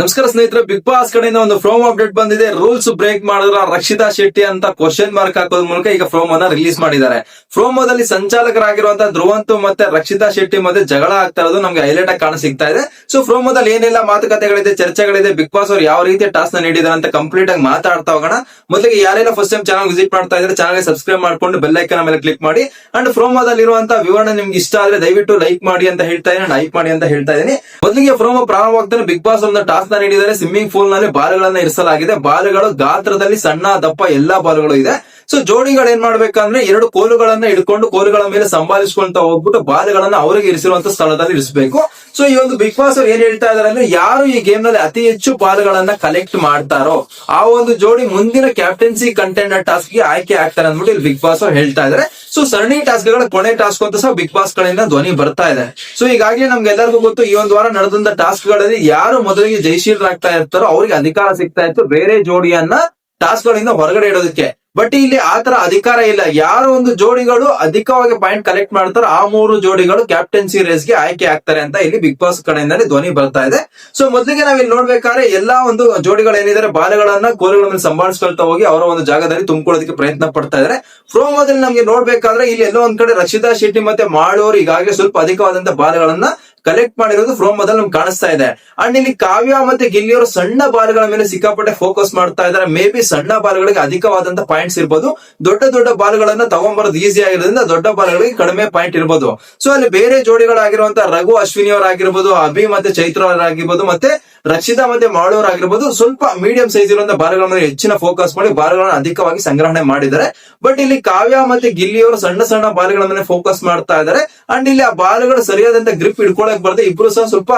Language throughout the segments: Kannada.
ನಮಸ್ಕಾರ ಸ್ನೇಹಿತರೆ ಬಿಗ್ ಬಾಸ್ ಕಡೆಯಿಂದ ಒಂದು ಫ್ರೋಮ್ ಅಪ್ಡೇಟ್ ಬಂದಿದೆ. ರೂಲ್ಸ್ ಬ್ರೇಕ್ ಮಾಡಿದ್ರ ರಕ್ಷಿತಾ ಶೆಟ್ಟಿ ಅಂತ ಕ್ವಶನ್ ಮಾರ್ಕ್ ಹಾಕೋದ್ ಮೂಲಕ ಈಗ ಫ್ರೋಮ್ ಅನ್ನ ರಿಲೀಸ್ ಮಾಡಿದ್ದಾರೆ. ಫ್ರೋಮೋದಲ್ಲಿ ಸಂಚಾಲಕರಾಗಿರುವಂತಹ ಧ್ರುವಂತು ಮತ್ತೆ ರಕ್ಷಿತಾ ಶೆಟ್ಟಿ ಮಧ್ಯೆ ಜಗಳ ಆಗ್ತಾ ಇರೋದು ನಮ್ಗೆ ಹೈಲೈಟ್ ಆಗಿ ಕಾಣ ಸಿಗ್ತಾ ಇದೆ. ಸೊ ಫ್ರೋಮೋದಲ್ಲಿ ಏನೆಲ್ಲ ಮಾತುಕತೆಗಳಿದೆ, ಚರ್ಚೆಗಳಿದೆ ಬಿಗ್ ಬಾಸ್ ಅವ್ರು ಯಾವ ರೀತಿ ಟಾಸ್ಕ್ನ ನೀಡಿದಾರೆ ಅಂತ ಕಂಪ್ಲೀಟ್ ಆಗಿ ಮಾತಾಡ್ತಾ ಹೋಗೋಣ. ಮೊದಲಿಗೆ ಯಾರೆಲ್ಲ ಫಸ್ಟ್ ಟೈಮ್ ಚಾನಲ್ ವಿಸಿಟ್ ಮಾಡ್ತಾ ಇದ್ರೆ ಚಾನಲ್ ಸಬ್ಸ್ಕ್ರೈಬ್ ಮಾಡ್ಕೊಂಡು ಬೆಲ್ ಐಕನ್ ಮೇಲೆ ಕ್ಲಿಕ್ ಮಾಡಿ. ಅಂಡ್ ಫ್ರೋಮೋದಲ್ಲಿ ಇರುವಂತಹ ವಿವರಣೆ ನಿಮ್ಗೆ ಇಷ್ಟ ಆದ್ರೆ ದಯವಿಟ್ಟು ಲೈಕ್ ಮಾಡಿ ಅಂತ ಹೇಳ್ತಾ ಇದ್ದೀನಿ ಲೈಕ್ ಮಾಡಿ ಅಂತ ಹೇಳ್ತಾ ಇದ್ದೀನಿ. ಮೊದಲಿಗೆ ಫ್ರೋಮ್ ಪ್ರಾರಂಭವಾಗ್ತಾನೆ ಬಿಗ್ ಬಾಸ್ ಒಂದು ಟಾಸ್ಕ್ ನ ನೀಡಿದರೆ ಸ್ವಿಮ್ಮಿಂಗ್ ಪೂಲ್ನಲ್ಲಿ ಬಾಲುಗಳನ್ನು ಇರಿಸಲಾಗಿದೆ. ಬಾಲುಗಳು ಗಾತ್ರದಲ್ಲಿ ಸಣ್ಣ ದಪ್ಪ ಎಲ್ಲಾ ಬಾಲುಗಳು ಇದೆ. ಸೊ ಜೋಡಿಗಳು ಏನ್ ಮಾಡ್ಬೇಕಂದ್ರೆ ಎರಡು ಕೋಲುಗಳನ್ನ ಹಿಡ್ಕೊಂಡು ಕೋಲುಗಳ ಮೇಲೆ ಸಂಭಾಲಿಸ್ಕೊಂತ ಹೋಗ್ಬಿಟ್ಟು ಬಾಲ್ಗಳನ್ನ ಅವರಿಗೆ ಇರಿಸಿರುವಂತ ಸ್ಥಳದಲ್ಲಿ ಇರಿಸಬೇಕು. ಸೊ ಈ ಒಂದು ಬಿಗ್ ಬಾಸ್ ಅವ್ರು ಏನ್ ಹೇಳ್ತಾ ಇದಾರೆ ಅಂದ್ರೆ ಯಾರು ಈ ಗೇಮ್ನಲ್ಲಿ ಅತಿ ಹೆಚ್ಚು ಬಾಲ್ಗಳನ್ನ ಕಲೆಕ್ಟ್ ಮಾಡ್ತಾರೋ ಆ ಒಂದು ಜೋಡಿ ಮುಂದಿನ ಕ್ಯಾಪ್ಟನ್ಸಿ ಕಂಟೆಂಡರ್ ಟಾಸ್ಕ್ಗೆ ಆಯ್ಕೆ ಆಗ್ತಾರೆ ಅಂದ್ಬಿಟ್ಟು ಇಲ್ಲಿ ಬಿಗ್ ಬಾಸ್ ಅವ್ರು ಹೇಳ್ತಾ ಇದಾರೆ. ಸೊ ಸರಣಿ ಟಾಸ್ಕ್ಗಳ ಕೊನೆ ಟಾಸ್ಕ್ ಅಂತ ಸಹ ಬಿಗ್ ಬಾಸ್ ಗಳಿಂದ ಧ್ವನಿ ಬರ್ತಾ ಇದೆ. ಸೊ ಈಗಾಗಲೇ ನಮ್ಗೆ ಎಲ್ಲರಿಗೂ ಗೊತ್ತು ಈ ಒಂದು ವಾರ ನಡೆದಂತ ಟಾಸ್ಕ್ಗಳಲ್ಲಿ ಯಾರು ಮೊದಲಿಗೆ ಜಯಶೀಲರಾಗ್ತಾ ಇರ್ತಾರೋ ಅವ್ರಿಗೆ ಅಧಿಕಾರ ಸಿಗ್ತಾ ಇತ್ತು. ಬೇರೆ ಜೋಡಿಯನ್ನ ಟಾಸ್ಕ್ ಗಳಿಂದ ಹೊರಗಡೆ ಇಡೋದಕ್ಕೆ. ಬಟ್ ಇಲ್ಲಿ ಆತರ ಅಧಿಕಾರ ಇಲ್ಲ. ಯಾರು ಒಂದು ಜೋಡಿಗಳು ಅಧಿಕವಾಗಿ ಪಾಯಿಂಟ್ ಕಲೆಕ್ಟ್ ಮಾಡ್ತಾರೋ, ಆ ಮೂರು ಜೋಡಿಗಳು ಕ್ಯಾಪ್ಟನ್ಸಿ ರೇಸ್ಗೆ ಆಯ್ಕೆ ಆಗ್ತಾರೆ ಅಂತ ಇಲ್ಲಿ ಬಿಗ್ ಬಾಸ್ ಕಡೆಯಿಂದಲೇ ಧ್ವನಿ ಬರ್ತಾ ಇದೆ. ಸೊ ಮೊದಲಿಗೆ ನಾವ್ ಇಲ್ಲಿ ನೋಡ್ಬೇಕಾದ್ರೆ ಎಲ್ಲಾ ಒಂದು ಜೋಡಿಗಳು ಏನಿದ್ದಾರೆ ಬಾಲಗಳನ್ನ ಕೋಲುಗಳ ಮೇಲೆ ಸಂಭಾಳಿಸ್ಕೊಳ್ತಾ ಹೋಗಿ ಅವರ ಒಂದು ಜಾಗದಲ್ಲಿ ತುಂಬಿಕೊಳ್ಳೋದಕ್ಕೆ ಪ್ರಯತ್ನ ಪಡ್ತಾ ಇದ್ದಾರೆ ಪ್ರೋಮೋದಲ್ಲಿ ನಮ್ಗೆ ನೋಡ್ಬೇಕಾದ್ರೆ ಇಲ್ಲಿ ಎಲ್ಲೋ ಒಂದ್ ಕಡೆ ರಕ್ಷಿತಾ ಶೆಟ್ಟಿ ಮತ್ತೆ ಮಾಡೋರು ಈಗಾಗಲೇ ಸ್ವಲ್ಪ ಅಧಿಕವಾದಂತ ಬಾಲಗಳನ್ನ ಕಲೆಕ್ಟ್ ಮಾಡಿರೋದು ಫ್ರೋಮ್ ಮೊದಲು ನಮ್ಗೆ ಕಾಣಿಸ್ತಾ ಇದೆ. ಅಂಡ್ ಇಲ್ಲಿ ಕಾವ್ಯ ಮತ್ತೆ ಗಿಲ್ಲಿಯವರು ಸಣ್ಣ ಬಾಲ್ಗಳ ಮೇಲೆ ಸಿಕ್ಕಾಪಟ್ಟೆ ಫೋಕಸ್ ಮಾಡ್ತಾ ಇದಾರೆ ಮೇ ಬಿ ಸಣ್ಣ ಬಾಲ್ಗಳಿಗೆ ಅಧಿಕವಾದಂತ ಪಾಯಿಂಟ್ಸ್ ಇರ್ಬೋದು. ದೊಡ್ಡ ದೊಡ್ಡ ಬಾಲ್ಗಳನ್ನ ತಗೊಂಬರೋದು ಈಸಿ ಆಗಿರೋದ್ರಿಂದ ದೊಡ್ಡ ಬಾಲ್ಗಳಿಗೆ ಕಡಿಮೆ ಪಾಯಿಂಟ್ ಇರ್ಬೋದು. ಸೊ ಅಲ್ಲಿ ಬೇರೆ ಜೋಡಿಗಳಾಗಿರುವಂತಹ ರಘು ಅಶ್ವಿನಿ ಅವರಾಗಿರ್ಬೋದು ಅಭಿ ಮತ್ತೆ ಚೈತ್ರ ಅವರಾಗಿರ್ಬೋದು, ಮತ್ತೆ ರಕ್ಷಿತಾ ಮತ್ತೆ ಮಾಡೋರ್ ಆಗಿರ್ಬೋದು ಸ್ವಲ್ಪ ಮೀಡಿಯಂ ಸೈಜ್ ಇರುವಂತ ಬಾಲ್ಗಳ ಮೇಲೆ ಹೆಚ್ಚಿನ ಫೋಕಸ್ ಮಾಡಿ ಬಾಲ್ಗಳನ್ನ ಅಧಿಕವಾಗಿ ಸಂಗ್ರಹಣೆ ಮಾಡಿದ್ದಾರೆ. ಬಟ್ ಇಲ್ಲಿ ಕಾವ್ಯ ಮತ್ತೆ ಗಿಲ್ಲಿಯವರು ಸಣ್ಣ ಸಣ್ಣ ಬಾಲಗಳ ಮೇಲೆ ಫೋಕಸ್ ಮಾಡ್ತಾ ಇದ್ದಾರೆ. ಅಂಡ್ ಇಲ್ಲಿ ಆ ಬಾಲಗಳು ಸರಿಯಾದಂತ ಗ್ರಿಪ್ ಇಡ್ಕೊಳಕ್ ಬರದೆ ಇಬ್ರು ಸಹ ಸ್ವಲ್ಪ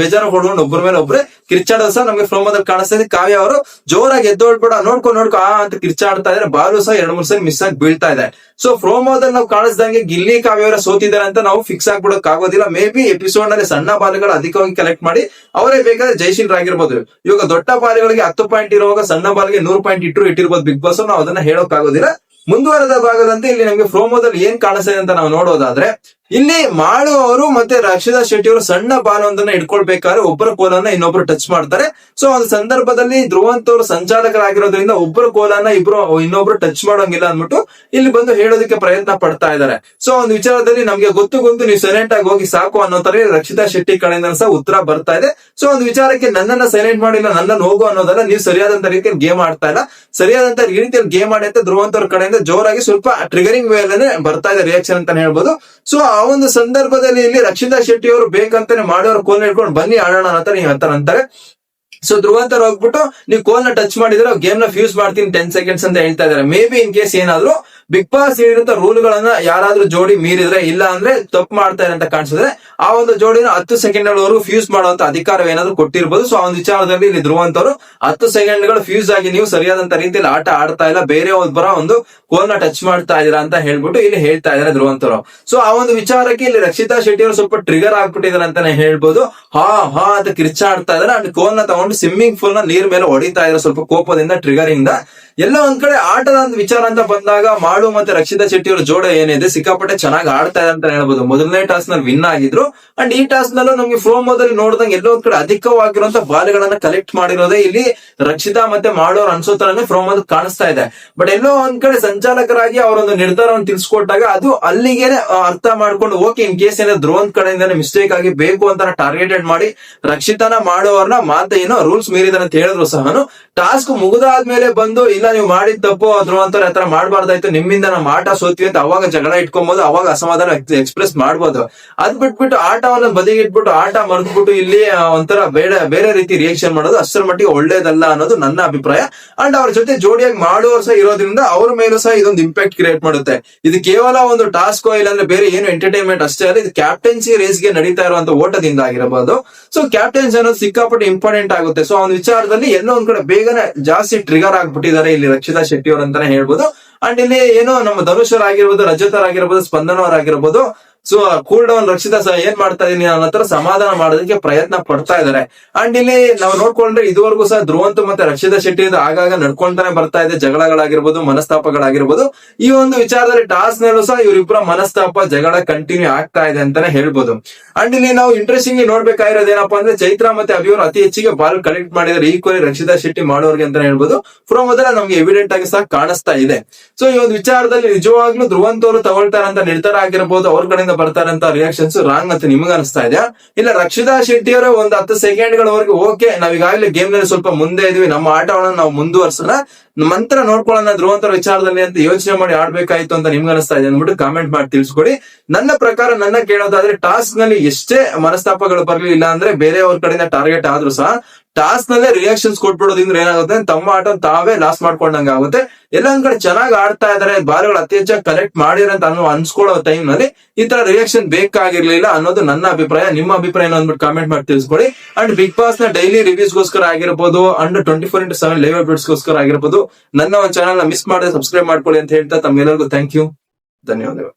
ಬೇಜಾರು ಹೊಡ್ಕೊಂಡು ಒಬ್ಬರ ಮೇಲೆ ಕಿರ್ಚಾಡೋದು ಸಹ ನಮಗೆ ಫ್ರೋಮದಲ್ಲಿ ಕಾಣಿಸ್ತಾ ಇದೆ. ಕಾವ್ಯ ಅವರು ಜೋರಾಗಿ ಎದ್ದೋಳ್ಬೇಡ ನೋಡ್ಕೊ ನೋಡ್ಕೊ, ಆ ಅಂತ ಕಿರ್ಚಾಡ್ತಾ ಇದ್ದಾರೆ. ಬಾಲು ಸಹ ಎರಡ್ ಮೂರು ಸಲ ಮಿಸ್ ಆಗಿ ಬೀಳ್ತಾ ಇದೆ. ಸೊ ಫ್ರೋಮೋದಲ್ಲಿ ನಾವು ಕಾಣಿಸ್ದಂಗೆ ಗಿಲ್ಲಿ ಕಾವ್ಯ ಅವರ ಸೋತಿದ್ದಾರೆ ಅಂತ ನಾವು ಫಿಕ್ಸ್ ಆಗ್ಬಿಡಕ್ ಆಗೋದಿಲ್ಲ ಮೇ ಬಿ ಎಪಿಸೋಡ್ನಲ್ಲಿ ಸಣ್ಣ ಬಾಲುಗಳು ಅಧಿಕವಾಗಿ ಕಲೆಕ್ಟ್ ಮಾಡಿ ಅವರೇ ಬೇಕಾದ್ರೆ ಜಯಶೀಲರಾಗಿರ್ಬೋದು. ಇವಾಗ ದೊಡ್ಡ ಬಾಲ್ಗಳಿಗೆ ಹತ್ತು ಪಾಯಿಂಟ್ ಇರುವಾಗ ಸಣ್ಣ ಬಾಲಿಗೆ ನೂರು ಪಾಯಿಂಟ್ ಇಟ್ಟರು ಇಟ್ಟಿರ್ಬೋದು ಬಿಗ್ ಬಾಸ್ ನಾವು ಅದನ್ನ ಹೇಳೋಕ್ ಆಗೋದಿಲ್ಲ ಮುಂದುವರೆದ ಭಾಗದಂತೆ ಇಲ್ಲಿ ನಮಗೆ ಪ್ರೋಮೋದಲ್ಲಿ ಏನ್ ಕಾಣಿಸ್ತದೆ ಅಂತ ನಾವು ನೋಡೋದಾದ್ರೆ ಇಲ್ಲಿ ಮಾಡುವವರು ಮತ್ತೆ ರಕ್ಷಿತಾ ಶೆಟ್ಟಿ ಅವರು ಸಣ್ಣ ಬಾಲವೊಂದನ್ನ ಇಟ್ಕೊಳ್ಬೇಕಾದ್ರೆ ಒಬ್ಬರ ಕೋಲನ್ನ ಇನ್ನೊಬ್ರು ಟಚ್ ಮಾಡ್ತಾರೆ. ಸೊ, ಒಂದು ಸಂದರ್ಭದಲ್ಲಿ ಧ್ರುವಂತ ಅವರು ಸಂಚಾಲಕರಾಗಿರೋದ್ರಿಂದ ಒಬ್ಬರ ಕೋಲನ್ನ ಇಬ್ರು, ಇನ್ನೊಬ್ರು ಟಚ್ ಮಾಡೋಂಗಿಲ್ಲ ಅಂದ್ಬಿಟ್ಟು ಇಲ್ಲಿ ಬಂದು ಹೇಳೋದಕ್ಕೆ ಪ್ರಯತ್ನ ಪಡ್ತಾ ಇದ್ದಾರೆ. ಸೊ, ಒಂದು ವಿಚಾರದಲ್ಲಿ ನಮ್ಗೆ ಗೊತ್ತು ಗೊತ್ತು ನೀವು ಸೈಲೆಂಟ್ ಆಗಿ ಹೋಗಿ ಸಾಕು ಅನ್ನೋ ತರ ರಕ್ಷಿತಾ ಶೆಟ್ಟಿ ಕಡೆಯಿಂದ ಸಹ ಉತ್ತರ ಬರ್ತಾ ಇದೆ. ಸೊ, ಒಂದು ವಿಚಾರಕ್ಕೆ ನನ್ನನ್ನ ಸೈಲೆಂಟ್ ಮಾಡಿಲ್ಲ ನನ್ನನ್ನು ಹೋಗು ಅನ್ನೋದಲ್ಲ, ನೀವು ಸರಿಯಾದಂತ ರೀತಿಯಲ್ಲಿ ಗೇಮ್ ಆಡ್ತಾ ಇಲ್ಲ. ಸರಿಯಾದಂತ ರೀತಿಯಲ್ಲಿ ಗೇಮ್ ಆಡಿ ಅಂತ ಧ್ರುವಂತ್ ಕಡೆಯಿಂದ ಜೋರಾಗಿ ಸ್ವಲ್ಪ ಟ್ರಿಗರಿಂಗ್ ವೇ ಬರ್ತಾ ಇದೆ ರಿಯಾಕ್ಷನ್ ಅಂತ ಹೇಳ್ಬೋದು. ಸೊ ಒಂದು ಸಂದರ್ಭದಲ್ಲಿ ಇಲ್ಲಿ ರಕ್ಷಿತಾ ಶೆಟ್ಟಿ ಅವರು ಬೇಕಂತಾನೆ ಮಾಡೋರು ಕೋಲ್ ಹಿಡ್ಕೊಂಡು ಬನ್ನಿ ಆಡೋಣ ಅಂತ ನೀವು ಅಂತಾರೆ. ಸೊ ಧ್ರುವಂತರ ಹೋಗ್ಬಿಟ್ಟು, ನೀವು ಕೋಲ್ನ ಟಚ್ ಮಾಡಿದ್ರೆ ಗೇಮ್ನ ಫ್ಯೂಸ್ ಮಾಡ್ತೀನಿ ಟೆನ್ ಸೆಕೆಂಡ್ಸ್ ಅಂತ ಹೇಳ್ತಾ ಇದಾರೆ ಮೇ ಬಿ ಇನ್ ಕೇಸ್ ಏನಾದ್ರು ಬಿಗ್ ಬಾಸ್ ಹೇಳಿದಂತ ರೂಲ್ ಗಳನ್ನ ಯಾರಾದ್ರೂ ಜೋಡಿ ಮೀರಿದ್ರೆ ಇಲ್ಲ ಅಂದ್ರೆ ತಪ್ಪು ಮಾಡ್ತಾರೆ ಅಂತ ಕಾಣಿಸಿದ್ರೆ ಆ ಒಂದು ಜೋಡಿನ ಹತ್ತು ಸೆಕೆಂಡ್ ಗಳವರೆಗೂ ಫ್ಯೂಸ್ ಮಾಡುವಂತ ಅಧಿಕಾರ ಏನಾದ್ರು ಕೊಟ್ಟಿರ್ಬೋದು. ಸೊ ಆ ಒಂದು ವಿಚಾರದಲ್ಲಿ ಇಲ್ಲಿ ಧ್ರುವಂತವರು ಹತ್ತು ಸೆಕೆಂಡ್ಗಳು ಫ್ಯೂಸ್ ಆಗಿ ನೀವು ಸರಿಯಾದಂತ ರೀತಿಯಲ್ಲಿ ಆಟ ಆಡ್ತಾ ಇಲ್ಲ, ಬೇರೆ ಒಬ್ಬರ ಒಂದು ಕೋಲ್ನ ಟಚ್ ಮಾಡ್ತಾ ಇದೀರಾ ಅಂತ ಹೇಳ್ಬಿಟ್ಟು ಇಲ್ಲಿ ಹೇಳ್ತಾ ಇದಾರೆ ಧ್ರುವಂತರು. ಸೊ ಆ ಒಂದು ವಿಚಾರಕ್ಕೆ ಇಲ್ಲಿ ರಕ್ಷಿತಾ ಶೆಟ್ಟಿ ಅವರು ಸ್ವಲ್ಪ ಟ್ರಿಗರ್ ಆಗ್ಬಿಟ್ಟಿದ್ದಾರೆ ಅಂತಾನೆ ಹೇಳ್ಬೋದು. ಹಾ ಹಾ ಅಂತ ಕಿರ್ಚಾಡ್ತಾ ಇದಾರೆ ಅಂಡ್ ಕೋಲ್ನ ತಗೊಂಡು ಸ್ವಿಮ್ಮಿಂಗ್ ಪೂಲ್ನ ನೀರ್ ಮೇಲೆ ಹೊಡಿತಾ ಇದಾರೆ ಸ್ವಲ್ಪ ಕೋಪದಿಂದ ಟ್ರಿಗರ್ ಇಂದ. ಎಲ್ಲ ಒಂದ್ ಕಡೆ ಆಟದ ಒಂದು ವಿಚಾರ ಅಂತ ಬಂದಾಗ ಮಾಡು ಮತ್ತೆ ರಕ್ಷಿತಾ ಶೆಟ್ಟಿ ಅವರ ಜೋಡ ಏನಿದೆ, ಸಿಕ್ಕಾಪಟ್ಟೆ ಚೆನ್ನಾಗಿ ಆಡ್ತಾ ಇದೆ ಅಂತ ಹೇಳ್ಬೋದು. ಮೊದಲನೇ ಟಾಸ್ನಲ್ಲಿ ವಿನ್ ಆಗಿದ್ರು. ಅಂಡ್ ಈ ಟಾಸ್ ನಲ್ಲೂ ನಮ್ಗೆ ಫ್ರೋಮೋದಲ್ಲಿ ನೋಡಿದಂಗೆ ಎಲ್ಲೋ ಒಂದ್ ಕಡೆ ಅಧಿಕವಾಗಿರುವಂತ ಬಾಲ್ಗಳನ್ನ ಕಲೆಕ್ಟ್ ಮಾಡಿರೋದೇ ಇಲ್ಲಿ ರಕ್ಷಿತಾ ಮತ್ತೆ ಮಾಡೋರ್ ಅನ್ಸೋ ತರನೇ ಫ್ರೋಮೋದ್ ಕಾಣಿಸ್ತಾ ಇದೆ. ಬಟ್ ಎಲ್ಲೋ ಒಂದ್ ಕಡೆ ಸಂಚಾಲಕರಾಗಿ ಅವರೊಂದು ನಿರ್ಧಾರವನ್ನು ತಿಳಿಸ್ಕೊಟ್ಟಾಗ ಅದು ಅಲ್ಲಿಗೆ ಅರ್ಥ ಮಾಡ್ಕೊಂಡು ಓಕೆ ಇನ್ ಕೇಸ್ ಏನಾದ್ರು ಧ್ರುವಂತ್ ಕಡೆಯಿಂದಾನೆ ಮಿಸ್ಟೇಕ್ ಆಗಿ ಬೇಕು ಅಂತ ಟಾರ್ಗೆಟೆಡ್ ಮಾಡಿ ರಕ್ಷಿತಾನ ಮಾಡೋರ್ನ ಮಾತೆ ಏನೋ ರೂಲ್ಸ್ ಮೀರಿದಾರೆ ಅಂತ ಹೇಳಿದ್ರು ಸಹನು. ಟಾಸ್ಕ್ ಮುಗಿದಾದ್ಮೇಲೆ ಬಂದು ಇಲ್ಲ, ನೀವು ಮಾಡಿದ ತಪ್ಪು ಧ್ರುವಂತರ ಹತ್ರ ಮಾಡಬಾರ್ದಾಯ್ತು. ನಿಮ್ಮಿಂದ ನಮ್ಮ ಆಟ ಸೋತ್ವಿ ಅಂತ ಅವಾಗ ಜಗಳ ಇಟ್ಕೊಬಹುದು ಅವಾಗ ಅಸಮಾಧಾನ ಎಕ್ಸ್ಪ್ರೆಸ್ ಮಾಡ್ಬೋದು. ಅದ್ ಬಿಟ್ಬಿಟ್ಟು ಆಟವನ್ನ ಬದಿಗೆ ಇಟ್ಬಿಟ್ಟು, ಆಟ ಮರೆದ್ಬಿಟ್ಟು ಇಲ್ಲಿ ಒಂಥರ ಬೇಡ, ಬೇರೆ ರೀತಿ ರಿಯಾಕ್ಷನ್ ಮಾಡೋದು ಅಷ್ಟರ ಮಟ್ಟಿಗೆ ಒಳ್ಳೇದಲ್ಲ ಅನ್ನೋದು ನನ್ನ ಅಭಿಪ್ರಾಯ. ಅಂಡ್ ಅವ್ರ ಜೊತೆ ಜೋಡಿಯಾಗಿ ಮಾಡುವವರು ಸಹ ಇರೋದ್ರಿಂದ ಅವ್ರ ಮೇಲೂ ಸಹ ಇದೊಂದು ಇಂಪ್ಯಾಕ್ಟ್ ಕ್ರಿಯೇಟ್ ಮಾಡುತ್ತೆ. ಇದು ಕೇವಲ ಒಂದು ಟಾಸ್ಕ್ ಇಲ್ಲ ಅಂದ್ರೆ ಬೇರೆ ಏನು ಎಂಟರ್ಟೈನ್ಮೆಂಟ್ ಅಷ್ಟೇ ಅಲ್ಲ, ಇದು ಕ್ಯಾಪ್ಟನ್ಸಿ ರೇಸ್ಗೆ ನಡೀತಾ ಇರುವಂತ ಓಟದಿಂದ ಆಗಿರಬಹುದು. ಸೊ ಕ್ಯಾಪ್ಟನ್ಸಿ ಅನ್ನೋದು ಸಿಕ್ಕಾಪಟ್ಟೆ ಇಂಪಾರ್ಟೆಂಟ್ ಆಗುತ್ತೆ. ಸೊ ಅವ್ನ ವಿಚಾರದಲ್ಲಿ ಎಲ್ಲೋ ಒಂದ್ ಕಡೆ ಬೇಗನೆ ಜಾಸ್ತಿ ಟ್ರಿಗರ್ ಆಗ್ಬಿಟ್ಟಿದ್ದಾರೆ ಇಲ್ಲಿ ರಕ್ಷಿತಾ ಶೆಟ್ಟಿ ಅವ್ರ ಅಂತಾನೆ ಹೇಳ್ಬೋದು. ಅಂಡ್ ಇಲ್ಲಿ ಏನು ನಮ್ಮ ಧನುಷ್ ಆಗಿರ್ಬೋದು ರಜತ್ ಆಗಿರ್ಬೋದು ಸ್ಪಂದನ ಆಗಿರ್ಬೋದು ಸೊ ಕೂಲ್ ಡೌನ್ ರಕ್ಷಿತಾ ಸಹ ಏನ್ ಮಾಡ್ತಾ ಇದೀನಿ ಅನ್ನೋ ಹತ್ರ ಸಮಾಧಾನ ಮಾಡೋದಕ್ಕೆ ಪ್ರಯತ್ನ ಪಡ್ತಾ ಇದಾರೆ. ಅಂಡ್ ಇಲ್ಲಿ ನಾವು ನೋಡ್ಕೊಂಡ್ರೆ ಇದುವರೆಗೂ ಸಹ ಧ್ರುವಂತು ಮತ್ತೆ ರಕ್ಷಿತಾ ಶೆಟ್ಟಿ ಆಗಾಗ ನಡ್ಕೊಂತಾನೆ ಬರ್ತಾ ಇದೆ. ಜಗಳಗಳಾಗಿರ್ಬೋದು, ಮನಸ್ತಾಪಗಳಾಗಿರ್ಬೋದು. ಈ ಒಂದು ವಿಚಾರದಲ್ಲಿ ಟಾಸ್ ನಲ್ಲೂ ಸಹ ಇವರಿಬ್ಬರ ಮನಸ್ತಾಪ, ಜಗಳ ಕಂಟಿನ್ಯೂ ಆಗ್ತಾ ಇದೆ ಅಂತಾನೆ ಹೇಳ್ಬೋದು. ಅಂಡ್ ಇಲ್ಲಿ ನಾವು ಇಂಟ್ರೆಸ್ಟಿಂಗ್ ನೋಡ್ಬೇಕಾಗಿರೋದು ಏನಪ್ಪಾ ಅಂದ್ರೆ ಚೈತ್ರ ಮತ್ತೆ ಅಭಿಯವರು ಅತಿ ಹೆಚ್ಚಿಗೆ ಬಾಲ್ ಕಲೆಕ್ಟ್ ಮಾಡಿದ್ರೆ ಈಕ್ವಲಿ ರಕ್ಷಿತಾ ಶೆಟ್ಟಿ ಮಾಡೋರ್ಗೆ ಅಂತಾನೆ ಹೇಳ್ಬೋದು. ಫ್ರೋ ಮೊದಲ ನಮ್ಗೆ ಎವಿಡೆಂಟ್ ಆಗಿ ಸಹ ಕಾಣಿಸ್ತಾ ಇದೆ. ಸೊ ಈ ಒಂದು ವಿಚಾರದಲ್ಲಿ ನಿಜವಾಗ್ಲೂ ಧ್ರುವಂತವರು ತಗೊಳ್ತಾರಂತ ನಿರ್ಧಾರ ಆಗಿರ್ಬೋದು. ಅವ್ರ ಕಡೆಯಿಂದ ಬರ್ತಾರಂತ ರಿಯಾಕ್ಷನ್ಸ್ ರಾಂಗ್ ಅಂತ ನಿಮ್ಗೆ ಅನಿಸ್ತಾ ಇದೆಯಾ? ಇಲ್ಲ, ರಕ್ಷಿತಾ ಶೆಟ್ಟಿ ಅವರ ಒಂದು ಹತ್ತು ಸೆಕೆಂಡ್ ಗಳವರೆಗೆ ಓಕೆ ನಾವ್ ಈಗಾಗಲೇ ಗೇಮ್ನಲ್ಲಿ ಸ್ವಲ್ಪ ಮುಂದೆ ಇದೀವಿ. ನಮ್ಮ ಆಟವನ್ನ ನಾವು ಮುಂದುವರ್ಸೋಣ. ಮಂತ್ರ ನೋಡ್ಕೊಳ್ಳೋಣ ಧ್ರುವಂತರ ವಿಚಾರದಲ್ಲಿ ಅಂತ ಯೋಚನೆ ಮಾಡಿ ಆಡ್ಬೇಕಾಯ್ತು ಅಂತ ನಿಮ್ಗೆ ಅನಿಸ್ತಾ ಇದೆ ಅಂದ್ಬಿಟ್ಟು ಕಾಮೆಂಟ್ ಮಾಡಿ ತಿಳಿಸ್ಕೊಡಿ. ನನ್ನ ಪ್ರಕಾರ ನನ್ನ ಕೇಳೋದಾದ್ರೆ ಟಾಸ್ಕ್ನಲ್ಲಿ ಎಷ್ಟೇ ಮನಸ್ತಾಪಗಳು ಬರ್ಲಿ ಇಲ್ಲ ಅಂದ್ರೆ ಬೇರೆಯವ್ರ ಕಡೆಯಿಂದ ಟಾರ್ಗೆಟ್ ಆದ್ರೂ ಸಹ ಟಾಸ್ಕ್ ನಲ್ಲೇ ರಿಯಾಕ್ಷನ್ಸ್ ಕೊಟ್ಬಿಡೋದ್ರಿಂದ ಏನಾಗುತ್ತೆ? ತಮ್ಮ ಆಟ ತಾವೇ ಲಾಸ್ ಮಾಡ್ಕೊಂಡಂಗ ಆಗುತ್ತೆ. ಎಲ್ಲ ಕಡೆ ಚೆನ್ನಾಗಿ ಆಡ್ತಾ ಇದಾರೆ, ಬಾಲ್ಗಳು ಅತಿ ಹೆಚ್ಚಾಗಿ ಕಲೆಕ್ಟ್ ಮಾಡಿದ್ರೆ ಅಂತ ಅನ್ನೋ ಅನ್ಸ್ಕೊಳ್ಳೋ ಟೈಮ್ನಲ್ಲಿ ಈ ತರ ರಿಯಾಕ್ಷನ್ ಬೇಕಾಗಿರ್ಲಿಲ್ಲ ಅನ್ನೋದು ನನ್ನ ಅಭಿಪ್ರಾಯ. ನಿಮ್ಮ ಅಭಿಪ್ರಾಯ ಅಂದ್ಬಿಟ್ಟು ಕಾಮೆಂಟ್ ಮಾಡಿ ತಿಳಿಸ್ಕೊಡಿ ಅಂಡ್ ಬಿಗ್ ಬಾಸ್ನ ಡೈಲಿ ರಿವ್ಯೂಸ್ ಗೋಸ್ಕರ ಆಗಿರ್ಬೋದು and twenty four into seven live updates ಗೋಸ್ಕರ ಆಗಿರ್ಬೋದು, ನನ್ನ ಒಂದು ಚಾನಲ್ನ ಮಿಸ್ ಮಾಡದೆ ಸಬ್ಸ್ಕ್ರೈಬ್ ಮಾಡ್ಕೊಳ್ಳಿ ಅಂತ ಹೇಳ್ತಾ ತಮ್ಮೆಲ್ಲರಿಗೂ ಥ್ಯಾಂಕ್ ಯು ಧನ್ಯವಾದಗಳು.